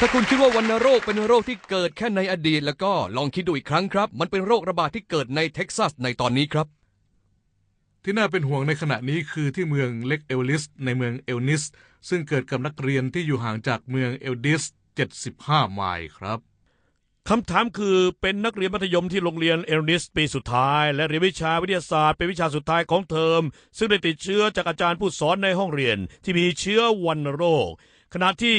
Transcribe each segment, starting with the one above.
ถ้าคุณคิดว่าวัณโรคเป็นโรคที่เกิดแค่ในอดีต แล้วก็ลองคิดดูอีกครั้งครับ มันเป็นโรคระบาดที่เกิดในเท็กซัสในตอนนี้ครับ ที่น่าเป็นห่วงในขณะนี้คือที่เมืองเล็กเอลลิส ในเมืองเอลนิส ซึ่งเกิดกับนักเรียนที่อยู่ห่างจากเมืองเอลดิส 75 ไมล์ครับคำถามคือเป็นนักเรียนมัธยมที่โรงเรียนเอลนิสปีสุดท้าย และเรียนวิชาวิทยาศาสตร์เป็นวิชาสุดท้ายของเทอม ซึ่งได้ติดเชื้อจากอาจารย์ผู้สอนในห้องเรียนที่มีเชื้อวัณโรคขณะที่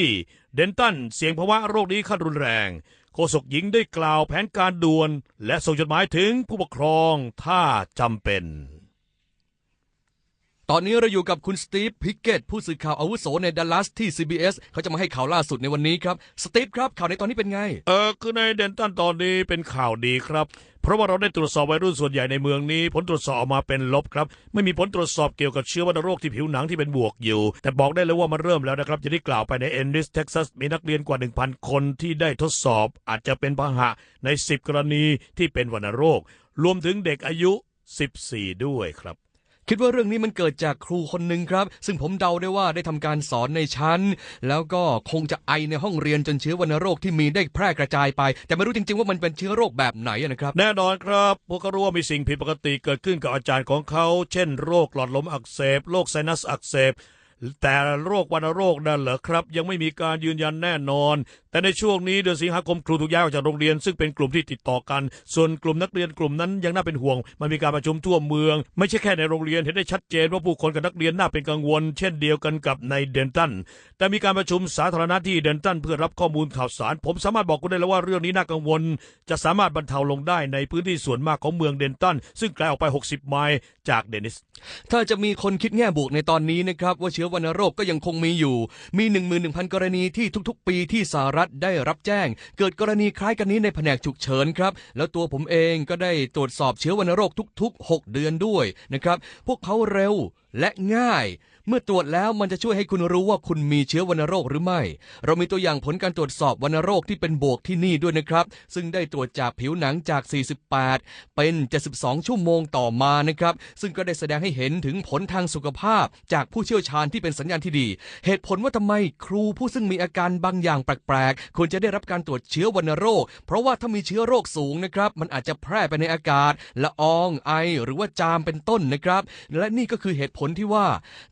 เดนตันเสี่ยงภาวะโรคนี้ขั้นรุนแรง โฆษกหญิงได้กล่าวแผนการด่วน และส่งจดหมายถึงผู้ปกครองถ้าจำเป็น ตอนนี้เราอยู่กับคุณสตีฟพิกเกตผู้สื่อข่าวอาวุโสในดัลลัสที่ CBS เขาจะมาให้ข่าวล่าสุดในวันนี้ครับ สตีฟครับข่าวในตอนนี้เป็นไง เออคือในเดนตันตอนนี้เป็นข่าวดีครับ เพราะว่าเราได้ตรวจสอบวัยรุ่นส่วนใหญ่ในเมืองนี้ ผลตรวจสอบออกมาเป็นลบครับ ไม่มีผลตรวจสอบเกี่ยวกับเชื้อวัณโรคที่ผิวหนังที่เป็นบวกอยู่ แต่บอกได้เลยว่ามันเริ่มแล้วนะครับจะได้กล่าวไปในเอนดิสเท็กซัสมีนักเรียนกว่า 1,000 คนที่ได้ทดสอบ อาจจะเป็นพาหะใน 10 กรณีที่เป็นวัณโรค รวมถึงเด็กอายุ 14 ด้วยครับ คิดว่าเรื่องนี้มันเกิดจากครูคนหนึ่งครับ ซึ่งผมเดาได้ว่าได้ทำการสอนในชั้น แล้วก็คงจะไอในห้องเรียนจนเชื้อวัณโรคที่มีได้แพร่กระจายไป แต่ไม่รู้จริง ๆ ว่ามันเป็นเชื้อโรคแบบไหนนะครับ แน่นอนครับพวกเขารู้ว่ามีสิ่งผิดปกติเกิดขึ้นกับอาจารย์ของเขา เช่น โรคหลอดลมอักเสบ โรคไซนัสอักเสบ แต่โรควัณโรคนั่นเหรอครับ ยังไม่มีการยืนยันแน่นอน แต่ในช่วงนี้เดือนสิงหาคมครูถูกย้ายออกจากโรงเรียน ซึ่งเป็นกลุ่มที่ติดต่อกัน ส่วนกลุ่มนักเรียนกลุ่มนั้นยังน่าเป็นห่วง มันมีการประชุมทั่วเมือง ไม่ใช่แค่ในโรงเรียนเห็นได้ชัดเจนว่าผู้คนกับนักเรียนน่าเป็นกังวล เช่นเดียวกันกับในเดนตันแต่มีการประชุมสาธารณะที่เดนตันเพื่อรับข้อมูลข่าวสาร ผมสามารถบอกคุณได้แล้วว่าเรื่องนี้น่ากังวล จะสามารถบรรเทาลงได้ในพื้นที่ส่วนมากของเมืองเดนตันซึ่งไกลออกไป 60 ไมล์จากเดนิสถ้าจะมีคนคิดแง่บวกในตอนนี้นะครับว่าเชื้อวัณโรคก็ยังคงมีอยู่ มี 11,000 กรณีที่ทุกๆ ปีที่สหรัฐได้รับแจ้ง เกิดกรณีคล้ายกันนี้ในแผนกฉุกเฉินครับ แล้วตัวผมเองก็ได้ตรวจสอบเชื้อวัณโรคทุก ๆ 6 เดือนด้วยนะครับ พวกเขาเร็วและง่าย เมื่อตรวจแล้วมันจะช่วยให้คุณรู้ว่าคุณมีเชื้อวัณโรคหรือไม่ เรามีตัวอย่างผลการตรวจสอบวัณโรคที่เป็นบวกที่นี่ด้วยนะครับ ซึ่งได้ตรวจจากผิวหนังจาก 48 เป็น 72 ชั่วโมงต่อมานะครับ ซึ่งก็ได้แสดงให้เห็นถึงผลทางสุขภาพ จากผู้เชี่ยวชาญที่เป็นสัญญาณที่ดี เหตุผลว่าทำไมครูผู้ซึ่งมีอาการบางอย่างแปลกๆควรจะได้รับการตรวจเชื้อวัณโรค เพราะว่าถ้ามีเชื้อโรคสูงนะครับมันอาจจะแพร่ไปในอากาศละอองไอ หรือว่าจามเป็นต้นนะครับ และนี่ก็คือเหตุผลที่ว่า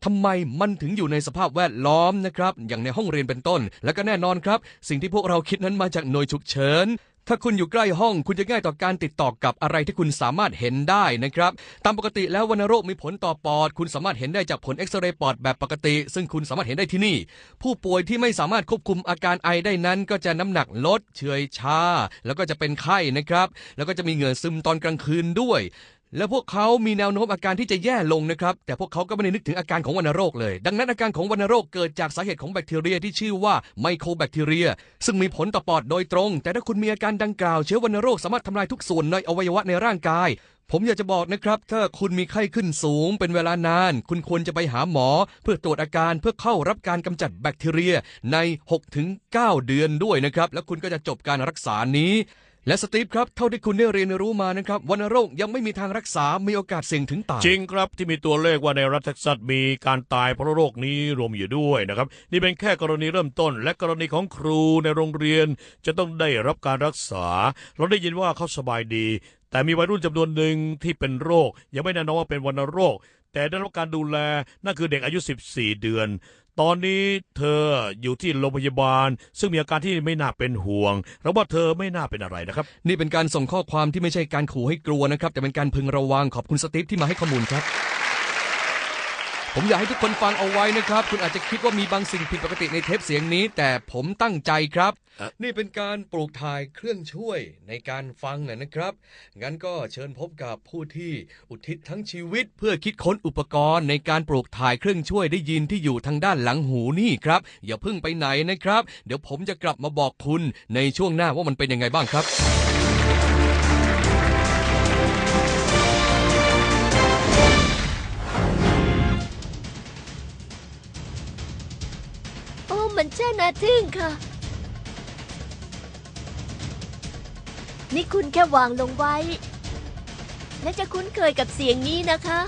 ทำไมมันถึงอยู่ในสภาพแวดล้อมนะครับ อย่างในห้องเรียนเป็นต้น และก็แน่นอนครับ สิ่งที่พวกเราคิดนั้นมาจากหน่วยฉุกเฉินถ้าคุณอยู่ใกล้ห้องคุณจะง่ายต่อการติดต่อกับอะไรที่คุณสามารถเห็นได้นะครับ ตามปกติแล้ววัณโรคมีผลต่อปอด คุณสามารถเห็นได้จากผลเอ็กซเรย์ปอดแบบปกติ ซึ่งคุณสามารถเห็นได้ที่นี่ ผู้ป่วยที่ไม่สามารถควบคุมอาการไอได้นั้น ก็จะน้ำหนักลด เฉอยชา แล้วก็จะเป็นไข้นะครับ แล้วก็จะมีเหงื่อซึมตอนกลางคืนด้วย และพวกเขามีแนวโน้มอาการที่จะแย่ลงนะครับ แต่พวกเขาก็ไม่ได้นึกถึงอาการของวัณโรคเลย ดังนั้นอาการของวัณโรคเกิดจากสาเหตุของแบคทีเรียที่ชื่อว่าไมโครแบคทีเรีย ซึ่งมีผลต่อปอดโดยตรง แต่ถ้าคุณมีอาการดังกล่าวเชื้อวัณโรคสามารถทำลายทุกส่วนในอวัยวะในร่างกาย ผมอยากจะบอกนะครับ ถ้าคุณมีไข้ขึ้นสูง เป็นเวลานาน คุณควรจะไปหาหมอ เพื่อตรวจอาการเพื่อเข้ารับการกำจัดแบคทีเรียใน 6-9 เดือนด้วยนะครับ แล้วคุณก็จะจบการรักษานี้ และสตีฟครับ เท่าที่คุณได้เรียนรู้มานะครับวัณโรคยังไม่มีทางรักษา มีโอกาสเสี่ยงถึงตาย จริงครับที่มีตัวเลขว่าในรัฐเท็กซัสมีการตายเพราะโรคนี้รวมอยู่ด้วยนะครับ นี่เป็นแค่กรณีเริ่มต้น และกรณีของครูในโรงเรียน จะต้องได้รับการรักษา เราได้ยินว่าเขาสบายดี แต่มีวัยรุ่นจำนวนหนึ่งที่เป็นโรค ยังไม่แน่นอนว่าเป็นวัณโรค แต่ได้รับการดูแลนั่นคือเด็กอายุ 14 เดือน ตอนนี้เธออยู่ที่โรงพยาบาล ซึ่งมีอาการที่ไม่น่าเป็นห่วงเราว่าเธอไม่น่าเป็นอะไรนะครับ นี่เป็นการส่งข้อความที่ไม่ใช่การขู่ให้กลัวนะครับ แต่เป็นการพึงระวังขอบคุณสตีฟที่มาให้ข้อมูลครับ ผมอยากให้ทุกคนฟังเอาไว้นะครับ คุณอาจจะคิดว่ามีบางสิ่งผิดปกติในเทปเสียงนี้ แต่ผมตั้งใจครับเอ่อนี่เป็นการปลูกถ่ายเครื่องช่วยในการฟังนะครับ งั้นก็เชิญพบกับผู้ที่อุทิศทั้งชีวิต เพื่อคิดค้นอุปกรณ์ในการปลูกถ่ายเครื่องช่วยได้ยินที่อยู่ทางด้านหลังหูนี่ครับ อย่าเพิ่งไปไหนนะครับ เดี๋ยวผมจะกลับมาบอกคุณในช่วงหน้าว่ามันเป็นยังไงบ้างครับ มันช่างน่าทึ่งค่ะ นี่คุณแค่วางลงไว้ และจะคุ้นเคยกับเสียงนี้นะคะ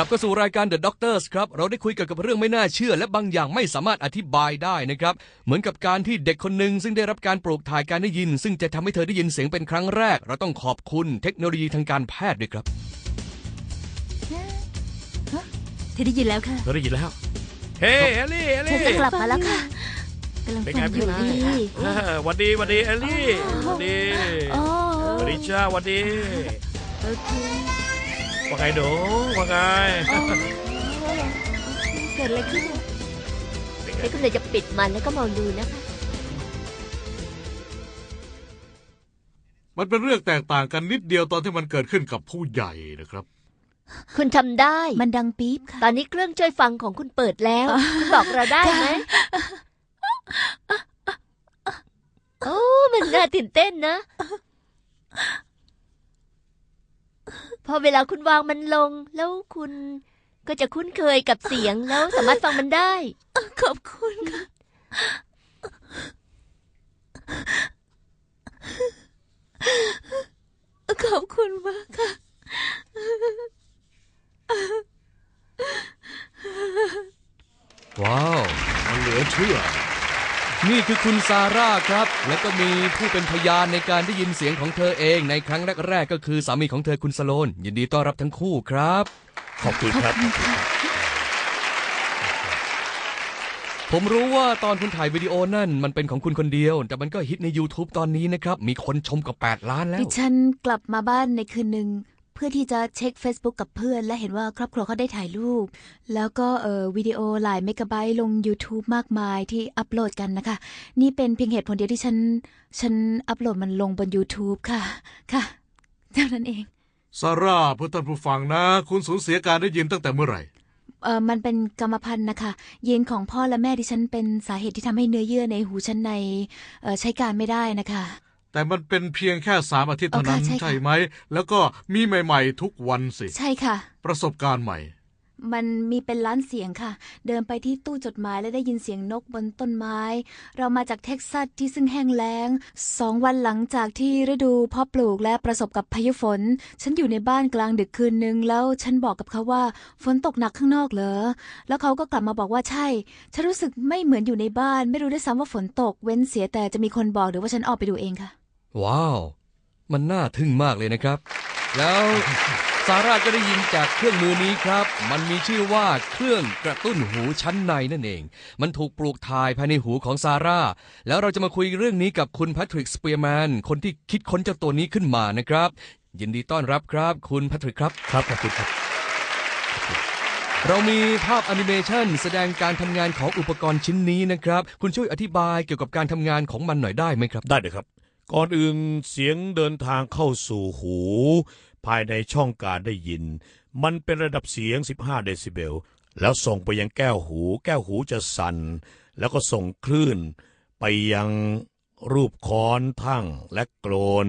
กลับเข้าสู่รายการ The Doctors ครับ เราได้คุยเกี่ยวกับเรื่องไม่น่าเชื่อ และบางอย่างไม่สามารถอธิบายได้นะครับ เหมือนกับการที่เด็กคนหนึ่งซึ่งได้รับการปลูกถ่ายการได้ยิน ซึ่งจะทำให้เธอได้ยินเสียงเป็นครั้งแรก เราต้องขอบคุณเทคโนโลยีทางการแพทย์ด้วยครับ ธอได้ยินแล้วค่ะ เธอได้ยินแล้ว เฮ้เอลลี่เอลฉันลี่จะกลับมาแล้วค่ะกำลังเป็นฟัไงงอเป็นยู่ไงดีเออหวันดีหวันดีเอลลี่หวันดีโอ้หวันดีจ้าหวันดีโอเคว่าไงหนูว่าไงโอ้เกิดอะไรขึ้นอะเด็กก็เลยจะปิดมันแล้วก็มองดูนะคะ มันเป็นเรื่องแตกต่างกันนิดเดียวตอนที่มันเกิดขึ้นกับผู้ใหญ่นะครับ คุณทำได้ มันดังปี๊บค่ะ ตอนนี้เครื่องช่วยฟังของคุณเปิดแล้ว คุณบอกเราได้ไหมโอ้มันน่าตื่นเต้นนะ พอเวลาคุณวางมันลง แล้วคุณก็จะคุ้นเคยกับเสียงแล้วสามารถฟังมันได้ ขอบคุณค่ะ ขอบคุณมากค่ะ ว้าว มันเหลือเชื่อ นี่คือคุณซาร่าครับ แล้วก็มีผู้เป็นพยานในการได้ยินเสียงของเธอเองในครั้งแรกๆ ก็คือสามีของเธอคุณสโลน ยินดีต้อนรับทั้งคู่ครับ ขอบคุณครับ ผมรู้ว่าตอนคุณถ่ายวิดีโอนั่น มันเป็นของคุณคนเดียว แต่มันก็ฮิตใน YouTube ตอนนี้นะครับ มีคนชมกว่า8ล้านแล้ดิวฉันกลับมาบ้านในคืนหนึ่งเพื่อที่จะเช็ค Facebook กับเพื่อน และเห็นว่าครอบครัวเขาได้ถ่ายรูป แล้วก็เออวิดีโอหลายเมกะไบต์ลง YouTube มากมายที่อัปโหลดกันนะคะ นี่เป็นเพียงเหตุผลเดียวที่ฉัน ฉันอัปโหลดมันลงบน YouTube ค่ะ ค่ะเท่านั้นเองซาร่าเพื่อท่านผู้ฟังนะ คุณสูญเสียการได้ยินตั้งแต่เมื่อไหร่เออมันเป็นกรรมพันธุ์นะคะยีนของพ่อและแม่ดิฉันเป็นสาเหตุที่ทำให้เนื้อเยื่อในหูชั้นในเอ่อใช้การไม่ได้นะคะ แต่มันเป็นเพียงแค่สามอาทิตย์เท่านั้นอ๋อค่ะใช่ค่ะใช่ไหม แล้วก็มีใหม่ ๆ ทุกวันสิ ใช่ค่ะ ประสบการณ์ใหม่ มันมีเป็นล้านเสียงค่ะ เดินไปที่ตู้จดหมายและได้ยินเสียงนกบนต้นไม้ เรามาจากเท็กซัสที่ซึ่งแห้งแล้งสองวันหลังจากที่ฤดูเพาะปลูกและประสบกับพายุฝน ฉันอยู่ในบ้านกลางดึกคืนนึงแล้วฉันบอกกับเขาว่าฝนตกหนักข้างนอกเหรอ แล้วเขาก็กลับมาบอกว่าใช่ ฉันรู้สึกไม่เหมือนอยู่ในบ้าน ไม่รู้ด้วยซ้ำว่าฝนตก เว้นเสียแต่จะมีคนบอกหรือว่าฉันออกไปดูเองค่ะ ว้าว มันน่าทึ่งมากเลยนะครับ แล้วซาร่าก็ได้ยินจากเครื่องมือนี้ครับ มันมีชื่อว่าเครื่องกระตุ้นหูชั้นในนั่นเอง มันถูกปลูกถ่ายภายในหูของซาร่า แล้วเราจะมาคุยเรื่องนี้กับคุณแพทริกสเปียร์แมน คนที่คิดค้นเจ้าตัวนี้ขึ้นมานะครับ ยินดีต้อนรับครับ คุณแพทริกครับ ครับขอบคุณครับ เรามีภาพแอนิเมชันแสดงการทำงานของอุปกรณ์ชิ้นนี้นะครับ คุณช่วยอธิบายเกี่ยวกับการทำงานของมันหน่อยได้ไหมครับ ได้เลยครับ ก่อนอื่นเสียงเดินทางเข้าสู่หู ภายในช่องการได้ยิน มันเป็นระดับเสียง 15 เดซิเบล แล้วส่งไปยังแก้วหู แก้วหูจะสั่น แล้วก็ส่งคลื่น ไปยังรูปค้อนทั้งและโกลน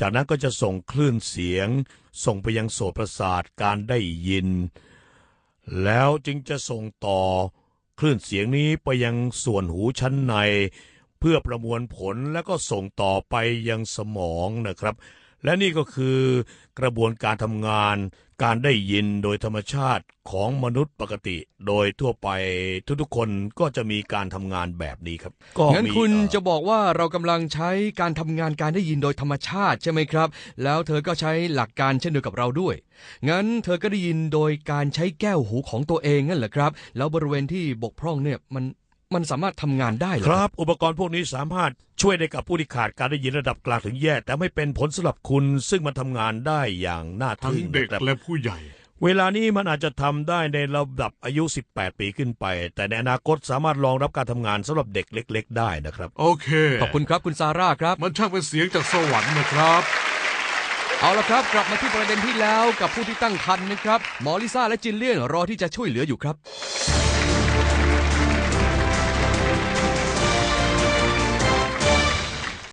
จากนั้นก็จะส่งคลื่นเสียง ส่งไปยังโสตประสาทการได้ยิน แล้วจึงจะส่งต่อคลื่นเสียงนี้ไปยังส่วนหูชั้นใน เพื่อประมวลผลแล้วก็ส่งต่อไปยังสมองนะครับ และนี่ก็คือกระบวนการทำงาน การได้ยินโดยธรรมชาติของมนุษย์ปกติ โดยทั่วไปทุกๆคนก็จะมีการทำงานแบบนี้ครับก็งั้นมีคุณเอ่อ จะบอกว่าเรากำลังใช้การทำงานการได้ยินโดยธรรมชาติใช่ไหมครับ แล้วเธอก็ใช้หลักการเช่นเดียวกับเราด้วย งั้นเธอก็ได้ยินโดยการใช้แก้วหูของตัวเองนั่นแหละครับ แล้วบริเวณที่บกพร่องเนี่ยมัน มันสามารถทำงานได้เหรอครับ อุปกรณ์พวกนี้สามารถช่วยได้กับผู้ที่ขาดการได้ยินระดับกลางถึงแย่ แต่ไม่เป็นผลสำหรับคุณ ซึ่งมันทำงานได้อย่างน่าทั้งทึ่งเด็กนะครับ และผู้ใหญ่ เวลานี้มันอาจจะทำได้ในระดับอายุ 18 ปีขึ้นไป แต่ในอนาคตสามารถรองรับการทำงานสำหรับเด็กเล็ก ๆ ได้นะครับ โอเค ขอบคุณครับคุณซาร่าครับ มันช่างเป็นเสียงจากสวรรค์นะครับ เอาละครับ กลับมาที่ประเด็นที่แล้วกับผู้ที่ตั้งครรภ์นะครับหมอลิซ่าและจินเลียนรอที่จะช่วยเหลืออยู่ครับ